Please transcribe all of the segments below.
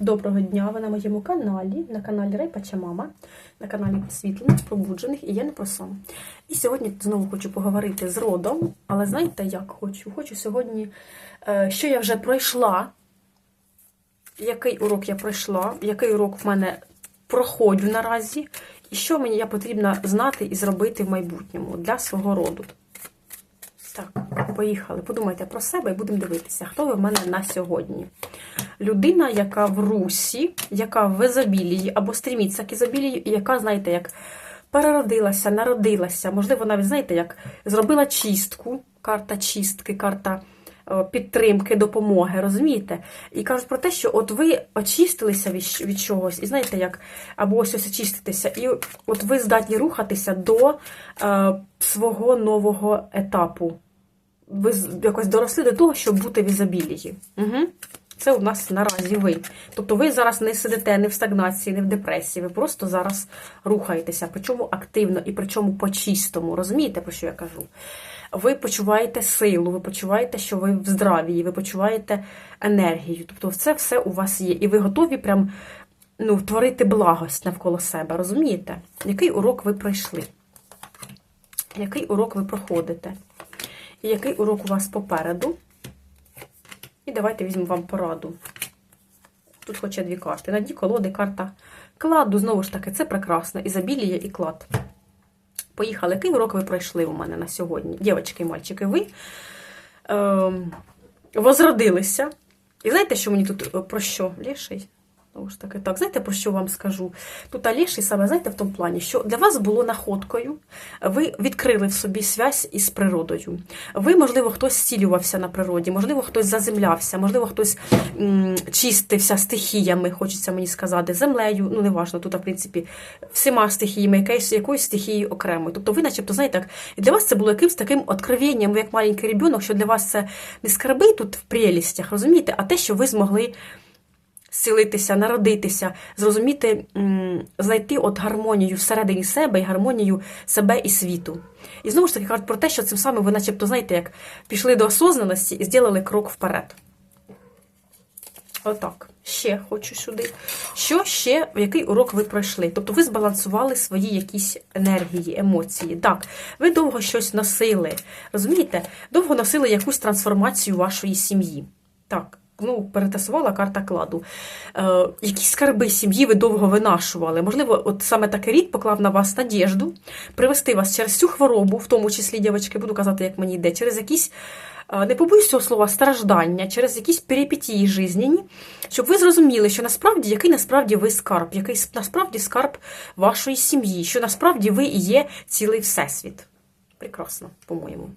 Доброго дня! Ви на моєму каналі, на каналі Райпача Мама, на каналі Просвітлених, Пробуджених і я не про сон. І сьогодні знову хочу поговорити з родом, але знаєте, як хочу? Хочу сьогодні, е, що я вже пройшла, який урок я пройшла, який урок в мене проходжу наразі, і що мені я потрібно знати і зробити в майбутньому для свого роду. Так, поїхали. Подумайте про себе і будемо дивитися, хто ви в мене на сьогодні. Людина, яка в русі, яка в езобілії або стріміться к ізобілії, яка, знаєте, як переродилася, народилася, можливо, навіть, знаєте, як зробила чистку, карта чистки, карта е, підтримки, допомоги, розумієте? І кажуть про те, що от ви очистилися від, від чогось, і знаєте, як, або ось ось очиститеся, і от ви здатні рухатися до е, свого нового етапу. Ви якось доросли до того, щоб бути в ізобілії. Угу. Це у нас наразі ви. Тобто ви зараз не сидите не в стагнації, не в депресії, ви просто зараз рухаєтеся, причому активно і причому по-чистому. Розумієте, про що я кажу? Ви почуваєте силу, ви почуваєте, що ви в здравії, ви почуваєте енергію. Тобто це все у вас є. І ви готові прям ну, творити благость навколо себе. Розумієте? Який урок ви пройшли? Який урок ви проходите? І який урок у вас попереду? І давайте візьмемо вам пораду. Тут хоче дві карти. На дні колоди карта кладу, знову ж таки, це прекрасно. Ізобілія і клад. Поїхали. Який урок ви пройшли у мене на сьогодні? Дівчатки і мальчики, ви ем, возродилися. І знаєте, що мені тут е, про що? Ліший? Знову ж таки, так, знаєте, про що вам скажу? Тут Аліший саме, знаєте, в тому плані, що для вас було находкою, ви відкрили в собі связь із природою. Ви, можливо, хтось зцілювався на природі, можливо, хтось заземлявся, можливо, хтось м, чистився стихіями, хочеться мені сказати, землею, ну, неважно, тут, в принципі, всіма стихіями, якоюсь, якоюсь стихією окремою. Тобто ви, начебто, знаєте, так, для вас це було якимось таким откровенням, ви як маленький ребенок, що для вас це не скарби тут в прелістях, розумієте, а те, що ви змогли зцілитися, народитися, зрозуміти, знайти от гармонію всередині себе і гармонію себе і світу. І знову ж таки кажуть про те, що цим самим ви, начебто, знаєте, як пішли до осознаності і зробили крок вперед. Отак. Ще хочу сюди. Що ще, який урок ви пройшли? Тобто ви збалансували свої якісь енергії, емоції. Так, ви довго щось носили. Розумієте? Довго носили якусь трансформацію вашої сім'ї. Так. Ну, перетасувала карта кладу. Е, якісь скарби сім'ї ви довго винашували. Можливо, от саме такий рід поклав на вас надіжду, привести вас через цю хворобу, в тому числі, дівчатки, буду казати, як мені йде, через якісь, е, не побоюсь цього слова, страждання, через якісь перипетії жизненні, щоб ви зрозуміли, що насправді який насправді ви скарб, який насправді скарб вашої сім'ї, що насправді ви і є цілий всесвіт. Прекрасно, по-моєму.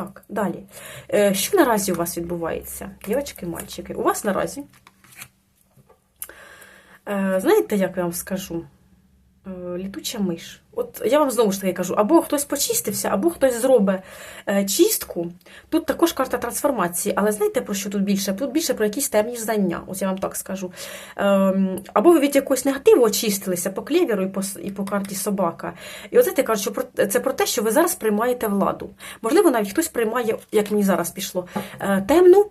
Так, далі. Е, Що наразі у вас відбувається, дівчатки, мальчики? У вас наразі, е, знаєте, як я вам скажу? Е, Літуча миш. От я вам знову ж таки кажу, або хтось почистився, або хтось зробить е, чистку. Тут також карта трансформації, але знаєте про що тут більше? Тут більше про якісь темні знання, ось я вам так скажу. Ем, Або ви від якогось негативу очистилися по клєвіру і по, і по карті собака. І от знаєте, кажуть, що це про те, що ви зараз приймаєте владу. Можливо, навіть хтось приймає, як мені зараз пішло, е, темну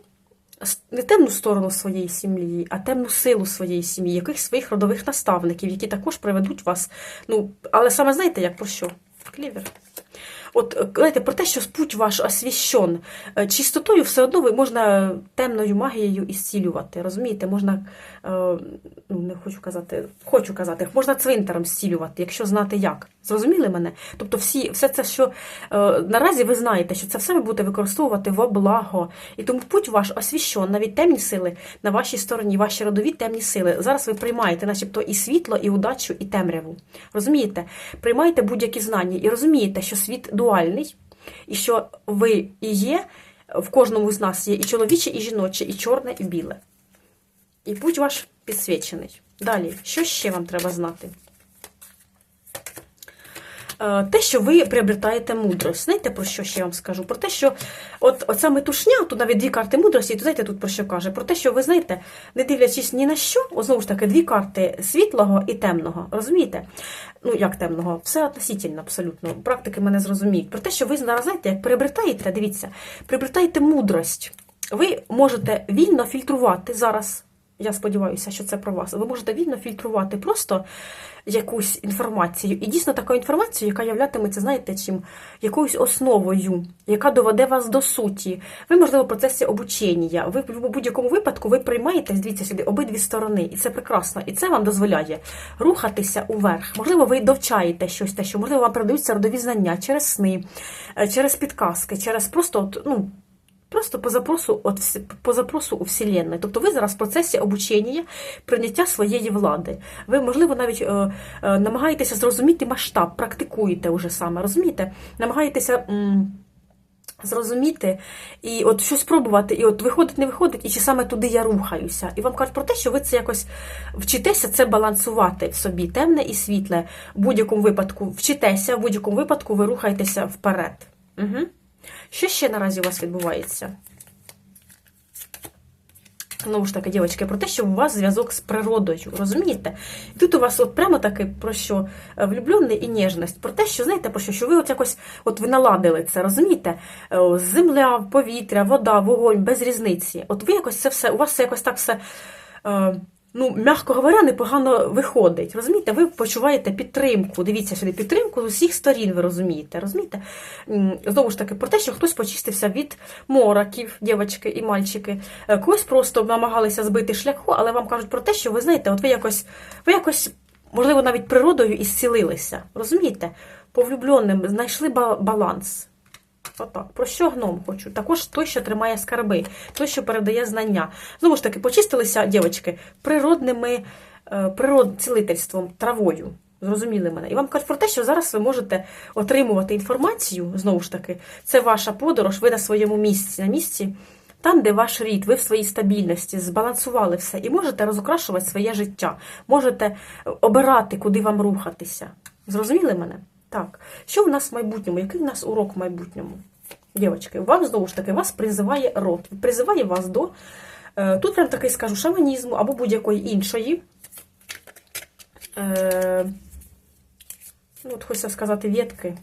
не темну сторону своєї сім'ї, а темну силу своєї сім'ї, якихось своїх родових наставників, які також приведуть вас. Ну, але саме знаєте, як про що? Клівер. От, е, знаєте, про те, що путь ваш освіщен. Е, Чистотою все одно ви можна темною магією ісцілювати. Розумієте, можна, е, ну не хочу казати, хочу казати, можна цвинтаром зцілювати, якщо знати як. Зрозуміли мене? Тобто, всі, все це, що наразі ви знаєте, що це все ви будете використовувати во благо. І тому путь ваш освіщен, навіть темні сили на вашій стороні, ваші родові темні сили. Зараз ви приймаєте, начебто, і світло, і удачу, і темряву. Розумієте? Приймаєте будь-які знання і розумієте, що світ дуальний, і що ви і є, в кожному з нас є і чоловіче, і жіноче, і чорне, і біле. І путь ваш підсвічений. Далі, що ще вам треба знати? Е, Те, що ви приобретаєте мудрость. Знаєте, про що ще я вам скажу? Про те, що от оця метушня, тут навіть дві карти мудрості, то знаєте, тут про що каже? Про те, що ви знаєте, не дивлячись ні на що, о, знову ж таки, дві карти світлого і темного. Розумієте? Ну, як темного, все относительно, абсолютно. Практики мене зрозуміють. Про те, що ви зараз знаєте, як приобретаєте, дивіться, приобретаєте мудрость. Ви можете вільно фільтрувати зараз Я сподіваюся, що це про вас. Ви можете вільно фільтрувати просто якусь інформацію. І дійсно таку інформацію, яка являтиметься, знаєте, чим якоюсь основою, яка доведе вас до суті. Ви, можливо, в процесі обучення. Ви в будь-якому випадку ви приймаєте, дивіться сюди, обидві сторони, і це прекрасно. І це вам дозволяє рухатися уверх. Можливо, ви довчаєте щось те, що можливо вам передаються родові знання через сни, е, через підказки, через просто ну. Просто по запросу от, по запросу у Вселенної. Тобто ви зараз в процесі обучення, прийняття своєї влади. Ви, можливо, навіть е, е, намагаєтеся зрозуміти масштаб, практикуєте уже саме, розумієте? Намагаєтеся. м, Зрозуміти і от щось спробувати, і от виходить, не виходить, і чи саме туди я рухаюся. І вам кажуть про те, що ви це якось вчитеся це балансувати в собі, темне і світле. В будь-якому випадку вчитеся, в будь-якому випадку ви рухаєтеся вперед. Угу. Що ще наразі у вас відбувається? Знову ж таки, дівчатки, про те, що у вас зв'язок з природою, розумієте? І тут у вас от прямо таки про що Е, влюблений і ніжність, про те, що знаєте, про що, що ви от якось от ви наладили це, розумієте? Е, Земля, повітря, вода, вогонь, без різниці. От ви якось це все, у вас це якось так все. Ну, м'яко говоря, непогано виходить. Розумієте, ви почуваєте підтримку. Дивіться сюди, підтримку з усіх сторін, ви розумієте. розумієте? Знову ж таки, про те, що хтось почистився від мораків, дівчатки і мальчики, Е, когось просто намагалися збити шляху, але вам кажуть про те, що ви знаєте, от ви якось, ви якось, можливо, навіть природою ісцілилися. Розумієте? По влюбленим знайшли ба- баланс. Отак. Про що гном хочу? Також той, що тримає скарби, той, що передає знання. Знову ж таки, почистилися, дівчатки, природними е, природ, цілительством, травою. Зрозуміли мене. І вам кажуть про те, що зараз ви можете отримувати інформацію, знову ж таки, це ваша подорож, ви на своєму місці, на місці, там, де ваш рід, ви в своїй стабільності, збалансували все, і можете розукрашувати своє життя, можете обирати, куди вам рухатися. Зрозуміли мене? Так. Що в нас в майбутньому? Який в нас урок в майбутньому? Дівчатки, вам знову ж таки вас призиває род, призиває вас до. е, Тут прям такий скажу шаманізму або будь-якої іншої. Е, ну, от хочеться сказати, ветки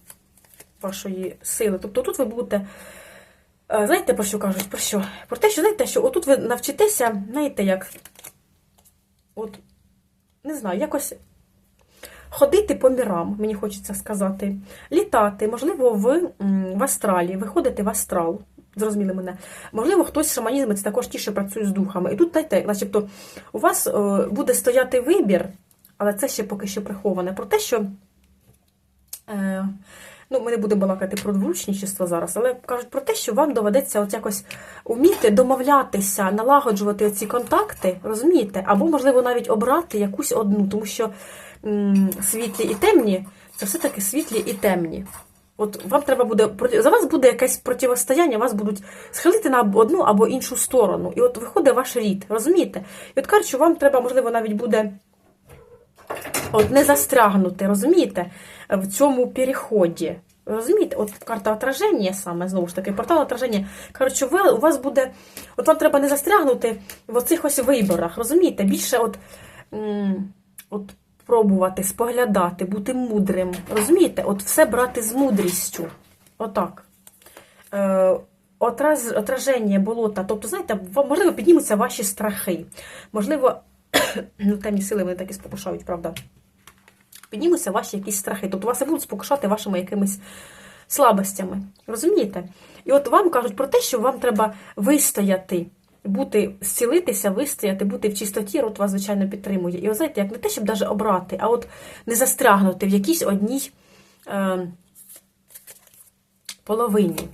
вашої сили. Тобто тут ви будете. е, Знаєте, про що кажуть? Про що? Про те, що знаєте, що отут ви навчитеся, знаєте, як. От, не знаю, якось ходити по мірам, мені хочеться сказати, літати, можливо, в, в астралі, виходити в астрал. Зрозуміли мене. Можливо, хтось з шаманізму це також ті, що працює з духами. І тут, знаєте, начебто, у вас е, буде стояти вибір, але це ще поки що приховане, про те, що. Ми не будемо балакати про двуручничество зараз, але кажуть про те, що вам доведеться от якось уміти домовлятися, налагоджувати ці контакти, розумієте? Або, можливо, навіть обрати якусь одну, тому що м, світлі і темні це все-таки світлі і темні. От вам треба буде за вас буде якесь противостояння, вас будуть схилити на одну або іншу сторону. І от виходить ваш рід, розумієте? І от кажуть, що вам треба, можливо, навіть буде от не застрягнути, розумієте, в цьому переході. Розумієте, от карта отраження саме, знову ж таки, портал отраження. Що ви, у вас буде, от вам треба не застрягнути в оцих ось виборах, розумієте? Більше от, от пробувати, споглядати, бути мудрим. Розумієте? От все брати з мудрістю. Отак. Е, отраз, отраження болота. Тобто, знаєте, можливо, піднімуться ваші страхи. Можливо, ну, темні сили вони так і спокушають, правда. Піднімуться ваші якісь страхи. Тобто вас і будуть спокушати вашими якимись слабостями. Розумієте? І от вам кажуть про те, що вам треба вистояти, бути, зцілитися, вистояти, бути в чистоті, рот вас, звичайно, підтримує. І от знаєте, як не те, щоб навіть обрати, а от не застрягнути в якійсь одній е, половині.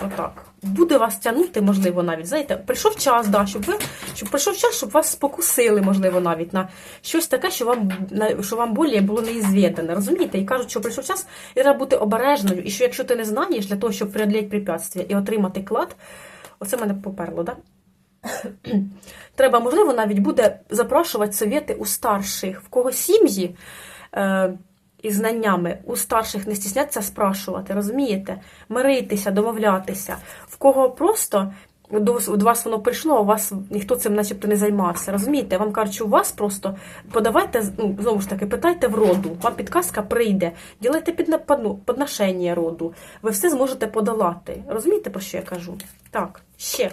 Отак. Буде вас тягнути, можливо, навіть. Знаєте, прийшов час, да, щоб ви, щоб прийшов час, щоб вас спокусили, можливо, навіть на щось таке, що вам що вам болі було неізвідане. Розумієте? І кажуть, що прийшов час, і треба бути обережною. І що якщо ти не знаєш для того, щоб преодоліти препятствия і отримати клад, оце мене поперло, да? Треба, можливо, навіть буде запрошувати совєти у старших, в кого сім'ї. І знаннями у старших не стісняться спрашувати, розумієте? Миритися, домовлятися. В кого просто до вас- до вас воно прийшло, а у вас ніхто цим начебто не займався. Розумієте? Вам кажуть, у вас просто подавайте, ну, знову ж таки, питайте в роду, вам підказка прийде, ділайте подну- подношення роду. Ви все зможете подолати. Розумієте, про що я кажу? Так, ще.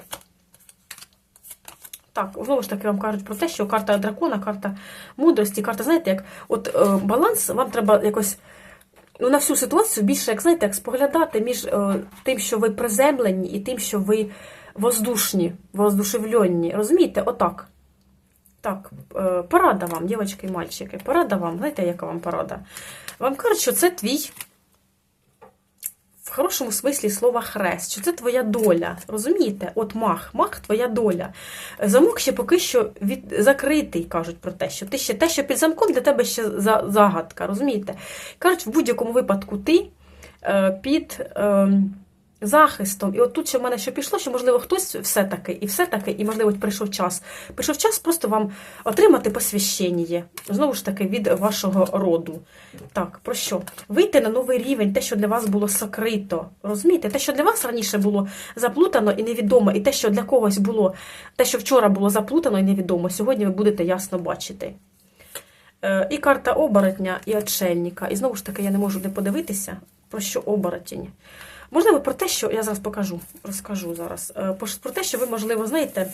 Так, знову ж таки вам кажуть про те, що карта дракона, карта мудрості, карта, знаєте, як от е, баланс, вам треба якось ну, на всю ситуацію більше, як знаєте, як споглядати між е, тим, що ви приземлені, і тим, що ви воздушні, воздушевльонні. Розумієте, отак. Так, е, порада вам, дівчатки і мальчики, порада вам, знаєте, яка вам порада? Вам кажуть, що це твій в хорошому смислі слова хрест, що це твоя доля. Розумієте? От мах, мах твоя доля. Замок ще поки що від... закритий, кажуть про те, що ти ще те, що під замком для тебе ще за... загадка. Розумієте? Кажуть, в будь-якому випадку ти е, під. Е, захистом. І от тут ще в мене що пішло, що, можливо, хтось все-таки, і все-таки, і, можливо, прийшов час. Прийшов час просто вам отримати посвящення, знову ж таки, від вашого роду. Так, про що? Вийти на новий рівень, те, що для вас було сокрито. Розумієте? Те, що для вас раніше було заплутано і невідомо, і те, що для когось було, те, що вчора було заплутано і невідомо, сьогодні ви будете ясно бачити. Е, І карта оборотня, і отшельника. І знову ж таки, я не можу не подивитися, про що оборотень. Можливо, про те, що я зараз покажу, розкажу зараз. Е, Про те, що ви, можливо, знаєте,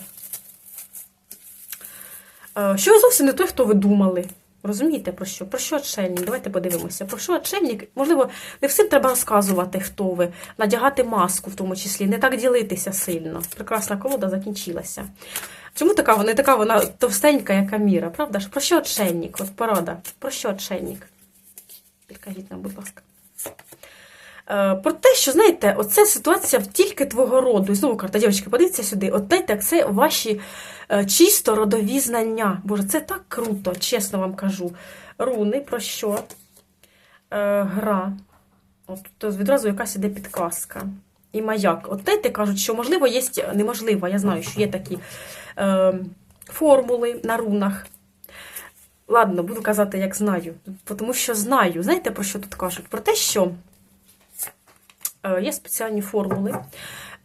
е, що ви зовсім не той, хто ви думали. Розумієте, про що? Про що отшельник? Давайте подивимося. Про що отшельник? Можливо, не всім треба розказувати, хто ви, надягати маску в тому числі, не так ділитися сильно. Прекрасна колода закінчилася. Чому така вона не така вона товстенька, як Аміра, правда? Про що отшельник? От порада. Про що отшельник? Підкажіть нам, будь ласка. Е, Про те, що, знаєте, оце ситуація тільки твого роду. І знову карта, дівчатки, подивіться сюди. От знаєте, це ваші е, чисто родові знання. Боже, це так круто, чесно вам кажу. Руни, про що? Е, Гра. От тут відразу якась іде підказка. І маяк. От знаєте, кажуть, що можливо є, неможливо, я знаю, що є такі е, формули на рунах. Ладно, буду казати, як знаю. Тому що знаю. Знаєте, про що тут кажуть? Про те, що. Е, Є спеціальні формули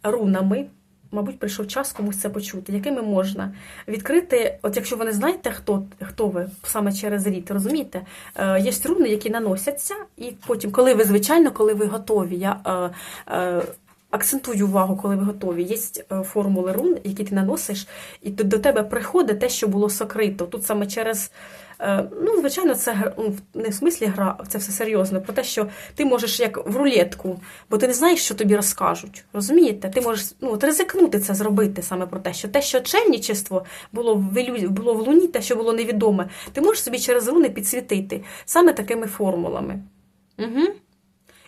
рунами. Мабуть, прийшов час комусь це почути, якими можна відкрити, от якщо ви не знаєте, хто хто ви саме через рід, розумієте? Е, Є руни, які наносяться, і потім, коли ви, звичайно, коли ви готові, я е, е, акцентую увагу, коли ви готові. Є е, формули рун, які ти наносиш, і до, до тебе приходить те, що було сокрито. Тут саме через. Е, Ну, звичайно, це ну, не в смислі гра, це все серйозно. Про те, що ти можеш як в рулетку, бо ти не знаєш, що тобі розкажуть. Розумієте? Ти можеш ну, от ризикнути це зробити саме про те, що те, що чельничество було в було в луні, те, що було невідоме, ти можеш собі через руни підсвітити саме такими формулами. Угу.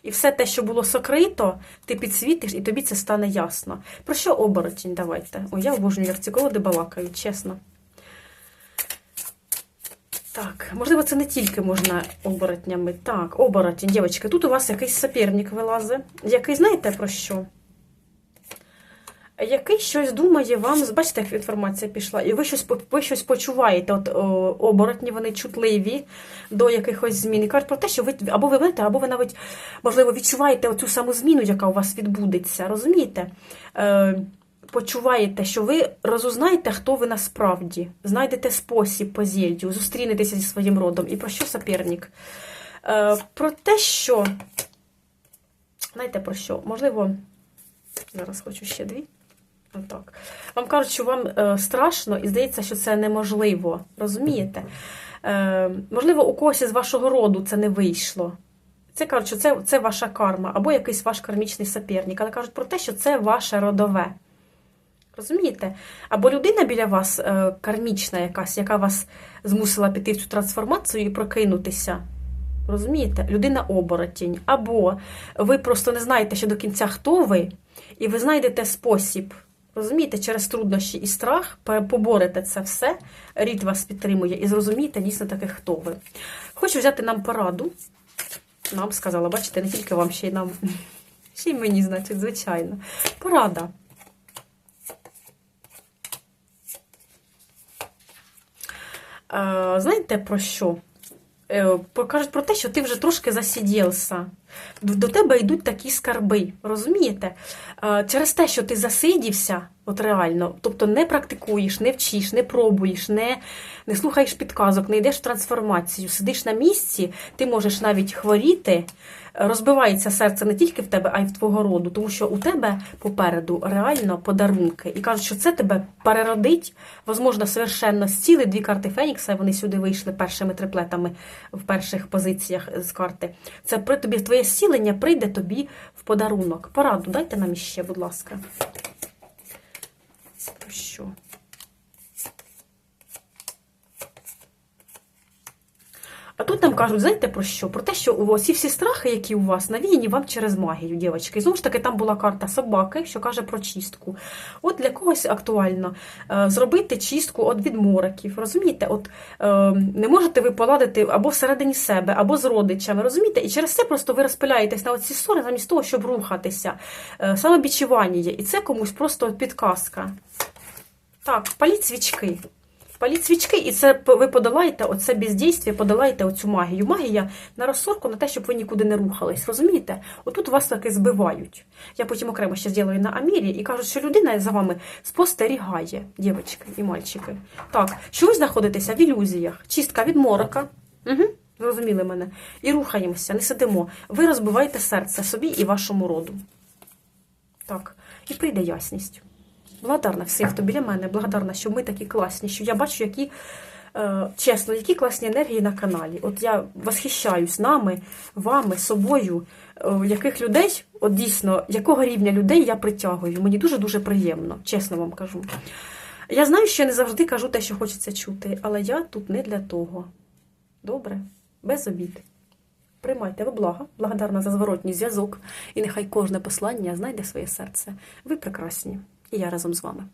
І все те, що було сокрито, ти підсвітиш, і тобі це стане ясно. Про що оборотень? Давайте. О, я обожнюю, як ці колоди балакають, чесно. Так, можливо, це не тільки можна оборотнями. Так, оборотень, дівчатки, тут у вас якийсь соперник вилазить. Який, знаєте про що? Який щось думає вам, бачите, як інформація пішла, і ви щось, ви щось почуваєте. От о, оборотні, вони чутливі до якихось змін. І кажуть про те, що ви або ви знаєте, або ви навіть, можливо, відчуваєте оцю саму зміну, яка у вас відбудеться. Розумієте? Е, почуваєте, що ви розузнаєте, хто ви насправді, знайдете спосіб по зільдю, зустрінетеся зі своїм родом. І про що соперник? Е, про те, що. Знаєте про що? Можливо, зараз хочу ще дві. Отак. Вам кажуть, що вам е, страшно і здається, що це неможливо. Розумієте? Е, можливо, у когось із вашого роду це не вийшло. Це кажуть, що це, це ваша карма, або якийсь ваш кармічний соперник. Але кажуть про те, що це ваше родове. Розумієте? Або людина біля вас е, кармічна якась, яка вас змусила піти в цю трансформацію і прокинутися. Розумієте? Людина оборотінь. Або ви просто не знаєте ще до кінця, хто ви, і ви знайдете спосіб. Розумієте, через труднощі і страх поборете це все, рід вас підтримує, і зрозумієте дійсно таки, хто ви. Хочу взяти нам пораду. Нам сказала, бачите, не тільки вам, ще й нам, ще й мені, значить, звичайно. Порада. Знаєте про що? Е, Кажуть про те, що ти вже трошки засидівся. До тебе йдуть такі скарби, розумієте? Е, Через те, що ти засидівся, от реально, тобто не практикуєш, не вчиш, не пробуєш, не, не слухаєш підказок, не йдеш в трансформацію, сидиш на місці, ти можеш навіть хворіти, розбивається серце не тільки в тебе, а й в твого роду, тому що у тебе попереду реально подарунки. І кажуть, що це тебе переродить, возможно, совершенно зціли дві карти Фенікса, вони сюди вийшли першими триплетами в перших позиціях з карти. Це при тобі твоє зцілення прийде тобі в подарунок. Пораду дайте нам іще, будь ласка. Що? А тут нам кажуть, знаєте про що? Про те, що у вас ці всі страхи, які у вас, навіяні вам через магію, дівчатки. І знову ж таки, там була карта собаки, що каже про чистку. От для когось актуально е, зробити чистку від відмороків. Розумієте? От е, не можете ви поладити або всередині себе, або з родичами. Розумієте? І через це просто ви розпиляєтесь на оці ссори, замість того, щоб рухатися. Е, самобічування є. І це комусь просто підказка. Так, паліть свічки. Паліть свічки, і це ви подолаєте оце бездійствие, подолаєте оцю магію. Магія на розсорку на те, щоб ви нікуди не рухались. Розумієте? Отут вас таки збивають. Я потім окремо ще зроблю на Амірі і кажуть, що людина за вами спостерігає, дівчатки і мальчики. Так, що ви знаходитеся в ілюзіях? Чистка від морока. Угу. Зрозуміли мене. І рухаємося, не сидимо. Ви розбиваєте серце собі і вашому роду. Так, і прийде ясність. Благодарна всім, хто біля мене, благодарна, що ми такі класні, що я бачу, які, е, чесно, які класні енергії на каналі. От я восхищаюсь нами, вами, собою, е, яких людей, от дійсно, якого рівня людей я притягую. Мені дуже-дуже приємно, чесно вам кажу. Я знаю, що я не завжди кажу те, що хочеться чути, але я тут не для того. Добре? Без обід. Приймайте ви блага, благодарна за зворотній зв'язок, і нехай кожне послання знайде своє серце. Ви прекрасні. І я разом з вами.